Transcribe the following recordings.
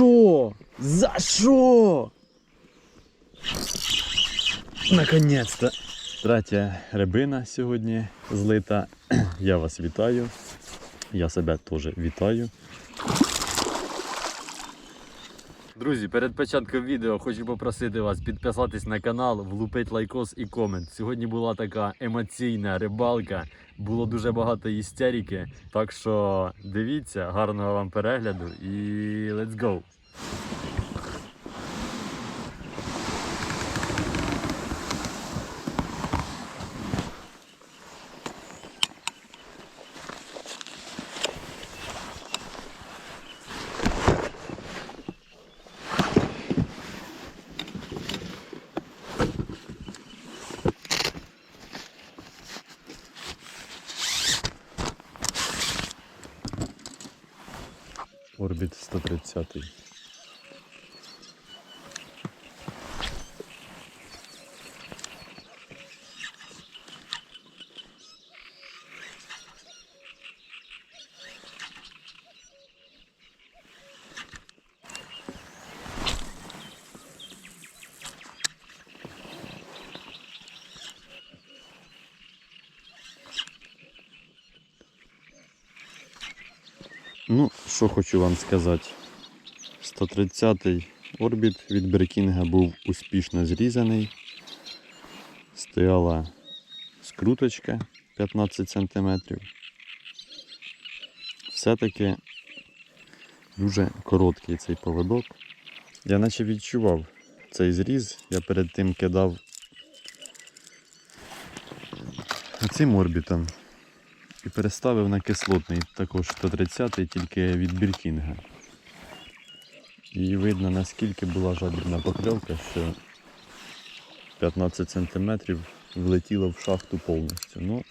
що? За що? Наконець-то. Третя рибина сьогодні злита. Я вас вітаю. Я себе теж вітаю. Друзі, перед початком відео хочу попросити вас підписатись на канал, влупити лайкос і комент. Сьогодні була така емоційна рибалка, було дуже багато істерики. Так що дивіться, гарного вам перегляду і let's go! 130. Ну, що хочу вам сказати. 130-й орбіт від Беркінга був успішно зрізаний. Стояла скруточка 15 см. Все-таки дуже короткий цей поводок. Я наче відчував цей зріз, я перед тим кидав цим орбітом і переставив на кислотний, також 130-й, тільки від Біркінга. І видно наскільки була жадібна покльовка, що 15 см влетіло в шахту повністю. Ну,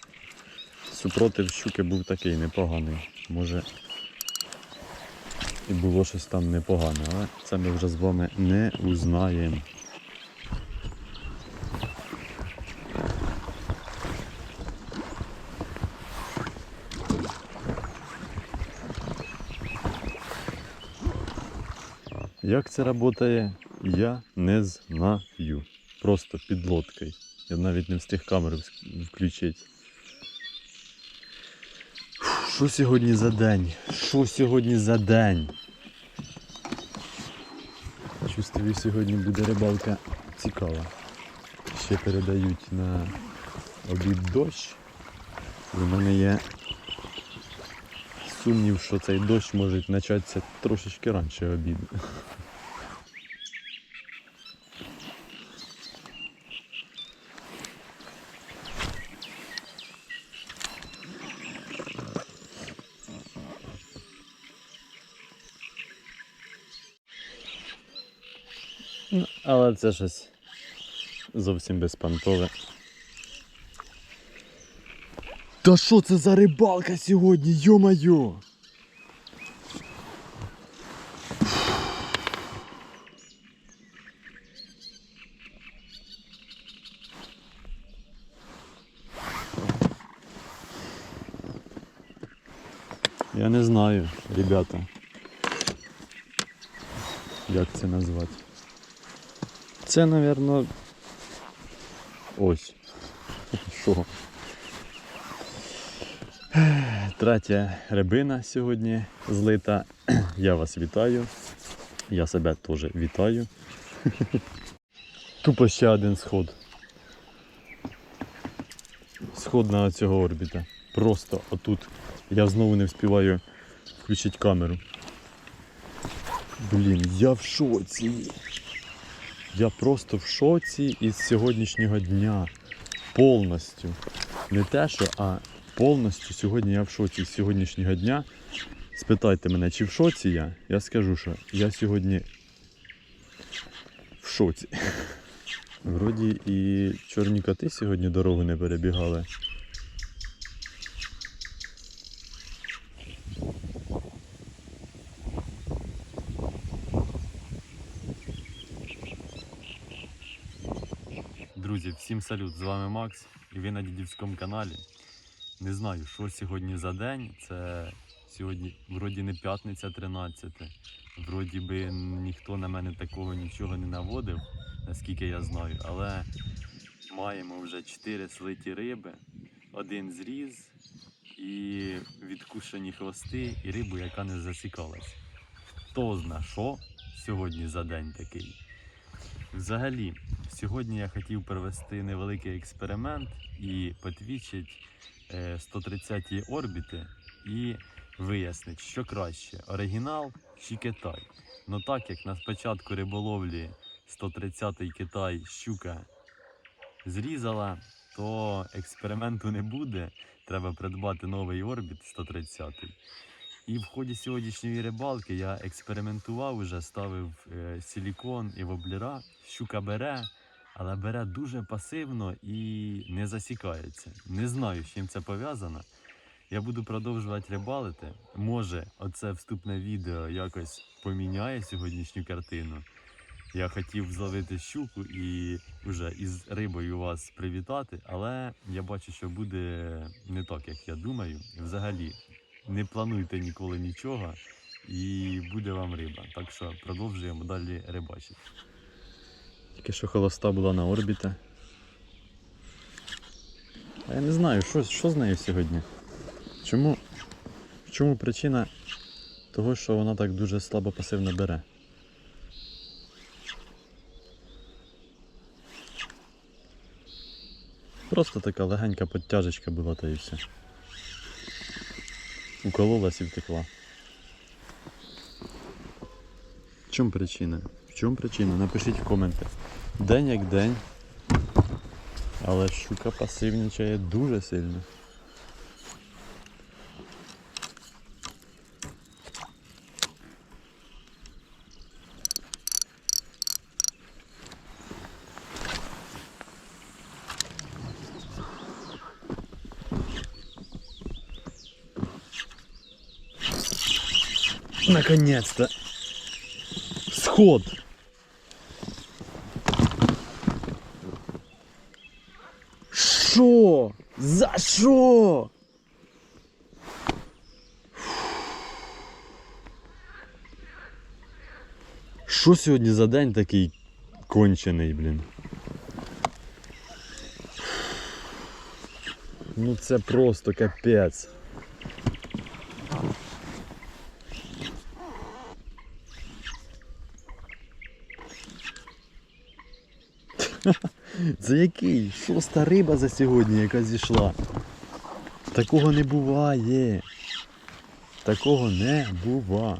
супротив щуки був такий непоганий. Може і було щось там непогане, але це ми вже з вами не узнаємо. Як це працює, я не знаю. Просто під лодкою. Я навіть не встиг камеру включити. Що сьогодні за день? Що сьогодні за день? Чувствую, сьогодні буде рибалка цікава. Ще передають на обід дощ. В мене є сумнів, що цей дощ може початися трошечки раніше обіду. Але це щось зовсім безпантове. Та що це за рибалка сьогодні, йо-моє? Я не знаю, ребята. Як це назвати? Це, напевно, ось. Що? Третя рибина сьогодні злита. Я вас вітаю. Я себе теж вітаю. Тупо ще один сход. Сход на цього орбіта. Просто отут. Я знову не встигаю включити камеру. Блін, я в шоці. Я просто в шоці із сьогоднішнього дня. Повністю. Не те, що, а повністю сьогодні я в шоці з сьогоднішнього дня. Спитайте мене, чи в шоці я? Я скажу, що я сьогодні в шоці. Вроді і чорні коти сьогодні дорогу не перебігали. Друзі, всім салют! З вами Макс і ви на дідівському каналі. Не знаю, що сьогодні за день. Це сьогодні вроді не п'ятниця 13, Вроді би ніхто на мене такого нічого не наводив, наскільки я знаю, але маємо вже 4 слиті риби, один зріз і відкушені хвости, і рибу, яка не засікалась. Хто зна, що сьогодні за день такий. Взагалі, сьогодні я хотів провести невеликий експеримент і потвічити 130 орбіти і вияснити, що краще оригінал чи Китай. Ну так як на спочатку риболовлі 130-й Китай щука зрізала, то експерименту не буде. Треба придбати новий орбіт 130. І в ході сьогоднішньої рибалки я експериментував уже, ставив е, силікон і воблера. Щука бере, але бере дуже пасивно і не засікається. Не знаю, з чим це пов'язано. Я буду продовжувати рибалити. Може, оце вступне відео якось поміняє сьогоднішню картину. Я хотів зловити щуку і вже із рибою вас привітати, але я бачу, що буде не так, як я думаю. Взагалі, не плануйте ніколи нічого, і буде вам риба. Так що продовжуємо далі рибачити. Тільки що холоста була на орбіта. А я не знаю, що, що з нею сьогодні. Чому, чому причина того, що вона так дуже слабо пасивно бере? Просто така легенька подтяжечка була та і все. Укололась і втекла. В чому причина? В чому причина? Напишіть в коменти. День як день. Але щука пасивнічає дуже сильно. Наконец-то. Сход. Шо? За що? Що сьогодні за день такий кончений, блін? Ну це просто капець. Це який? Шоста риба за сьогодні, яка зійшла. Такого не буває. Такого не бува.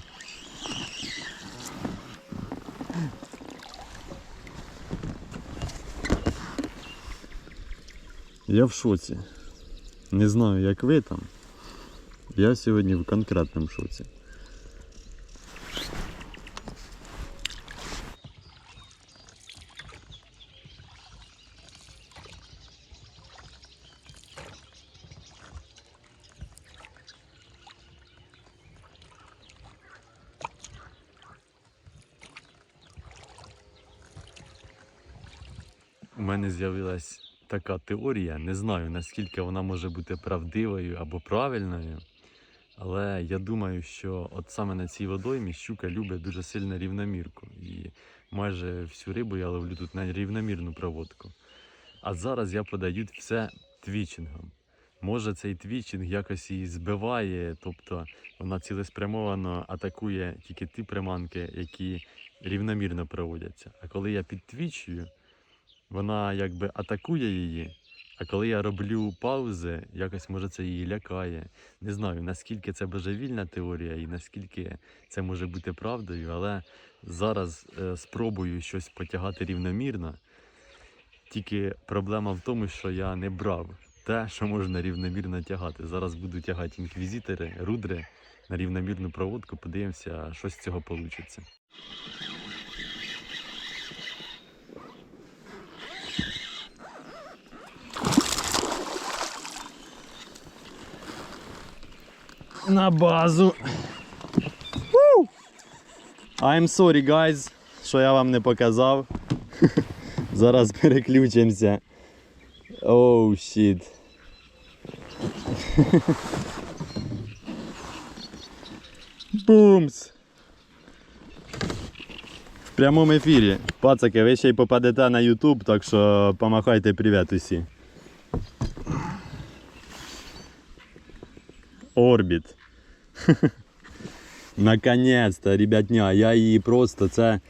Я в шоці. Не знаю, як ви там. Я сьогодні в конкретному шоці. У мене з'явилась така теорія. Не знаю наскільки вона може бути правдивою або правильною. Але я думаю, що от саме на цій водоймі щука любить дуже сильно рівномірку. І майже всю рибу я ловлю тут на рівномірну проводку. А зараз я подаю все твічингом. Може цей твічинг якось її збиває, тобто вона цілеспрямовано атакує тільки ті приманки, які рівномірно проводяться. А коли я підтвічую, вона якби атакує її. А коли я роблю паузи, якось може це її лякає. Не знаю наскільки це божевільна теорія і наскільки це може бути правдою, але зараз е, спробую щось потягати рівномірно. Тільки проблема в тому, що я не брав те, що можна рівномірно тягати. Зараз буду тягати інквізитори, рудри на рівномірну проводку, подивимося, що з цього вийде. На базу. Woo! I'm sorry, guys, що я вам не показав. Зараз переключимося. Оу, oh, щіт. Бумс. прямому ефірі. Пацаки, ви ще й попадете на YouTube, так що помахайте привіт усі. Орбіт. Наконець-то, ребятня, я її просто. Це,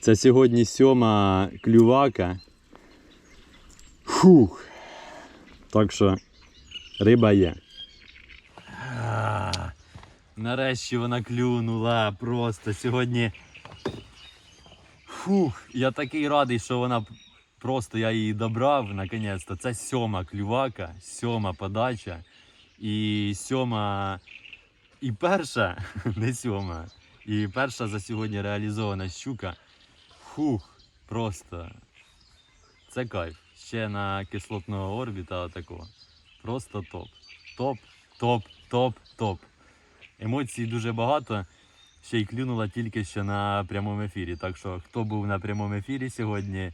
це сьогодні сьома клювака. Фух. Так що риба є. Нарешті вона клюнула просто сьогодні. Фух, я такий радий, що вона просто я її добрав наконець-то. Це сьома клювака, сьома подача і сьома. І перша, не сьома. І перша за сьогодні реалізована щука. Фух, просто. Це кайф. Ще на кислотного орбіта такого. Просто топ. Топ, топ, топ, топ. Емоцій дуже багато. Ще й клюнула тільки що на прямому ефірі. Так що, хто був на прямому ефірі сьогодні,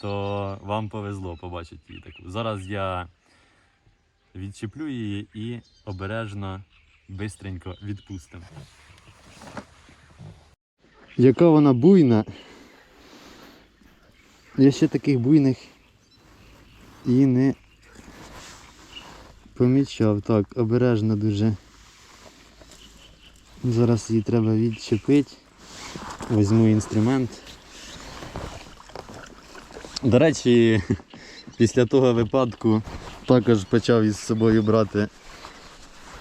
то вам повезло побачити її таку. Зараз я відчеплю її і обережно, бистренько відпустимо. Яка вона буйна. Я ще таких буйних і не помічав. Так, обережно дуже. Зараз її треба відчепити. Візьму інструмент. До речі, після того випадку також почав із собою брати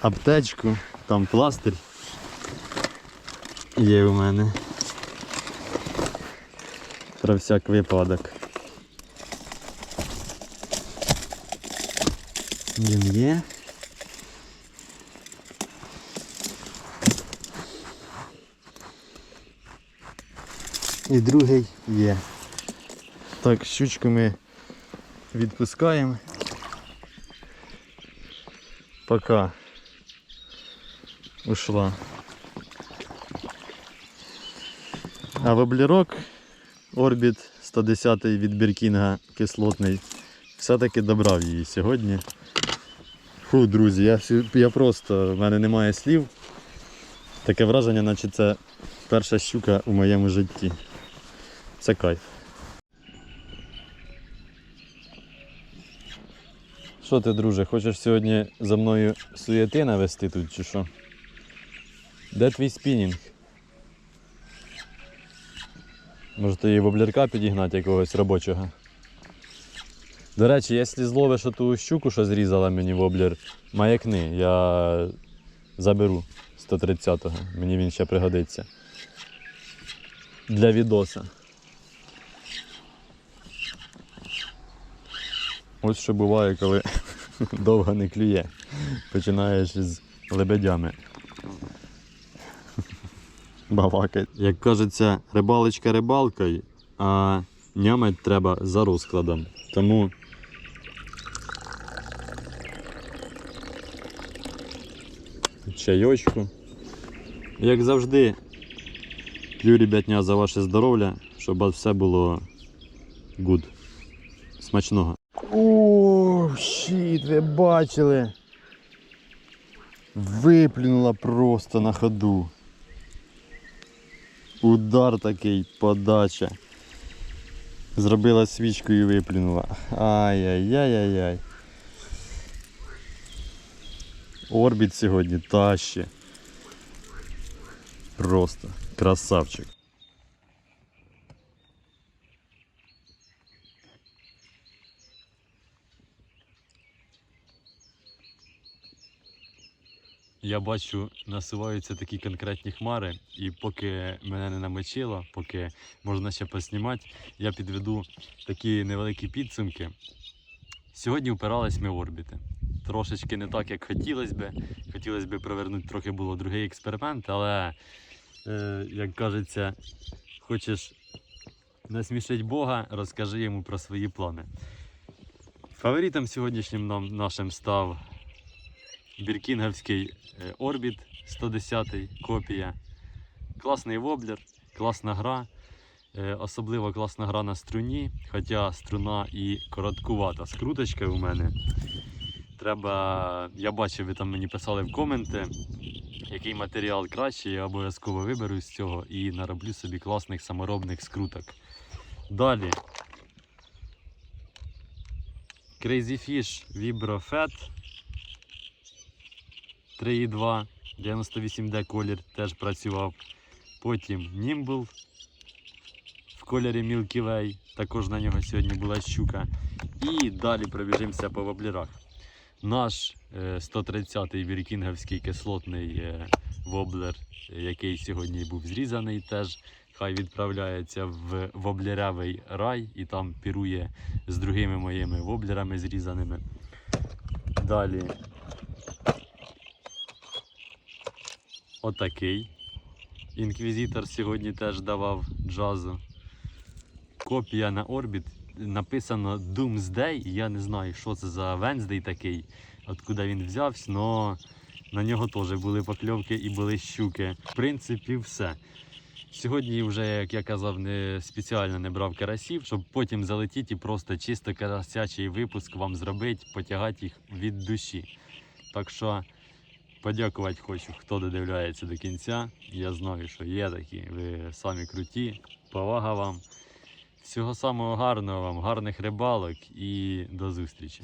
аптечку, там пластир є у мене. Про всяк випадок. Він є. І другий є. Так, щучку ми відпускаємо. Пока ушла. А воблерок Орбіт 110 від Біркінга кислотний. Все-таки добрав її сьогодні. Фу, друзі, я, я просто, в мене немає слів. Таке враження, наче це перша щука у моєму житті. Це кайф. Що ти, друже, хочеш сьогодні за мною суєти навести тут чи що? Де твій спінінг? Може ти воблерка підігнати якогось робочого? До речі, якщо зловиш ту щуку, що зрізала мені воблер, маякни, я заберу 130-го, мені він ще пригодиться. Для відоса. Ось що буває, коли довго не клює. Починаєш із лебедями. Балакать. Як кажеться, рибалочка рибалкою, а нямать треба за розкладом. Тому чайочку. Як завжди, п'ю, ребятня, за ваше здоров'я, щоб все було гуд. Смачного. О, щит, ви бачили. Виплюнула просто на ходу. Удар такий, подача. Зробила свічку і виплюнула. Ай-яй-яй-яй-яй. Орбіт сьогодні таще. Просто красавчик. Я бачу, насуваються такі конкретні хмари, і поки мене не намочило, поки можна ще поснімати, я підведу такі невеликі підсумки. Сьогодні впирались ми в орбіти. Трошечки не так, як хотілося би. Хотілося б провернути трохи було другий експеримент, але, е, як кажеться, хочеш насмішити Бога, розкажи йому про свої плани. Фаворитом сьогоднішнім нам, нашим став Біркінговський е, Орбіт 110 копія. Класний воблер, класна гра. Е, Особливо класна гра на струні, хоча струна і короткувата скруточка у мене. Треба. Я бачив, ви там мені писали в коменти, який матеріал кращий, я обов'язково виберу з цього і нароблю собі класних саморобних скруток. Далі. Crazy Fish Vibro Fat 3,2 98D колір теж працював. Потім Nimble в кольорі Milky Way, також на нього сьогодні була щука. І далі пробіжимося по воблерах. Наш е, 130-й віркінговський кислотний е, воблер, е, який сьогодні був зрізаний, теж хай відправляється в воблерявий рай і там пірує з другими моїми воблерами зрізаними. Далі. Отакий. Інквізитор сьогодні теж давав джазу. Копія на орбіт. Написано Doomsday. Я не знаю, що це за Wednesday такий, откуда він взявся, але на нього теж були покльовки і були щуки. В принципі, все. Сьогодні вже, як я казав, не спеціально не брав карасів, щоб потім залетіти і просто чисто карасячий випуск вам зробити, потягати їх від душі. Так що подякувати хочу, хто додивляється до кінця. Я знаю, що є такі, ви самі круті. Повага вам. Всього самого гарного вам, гарних рибалок і до зустрічі.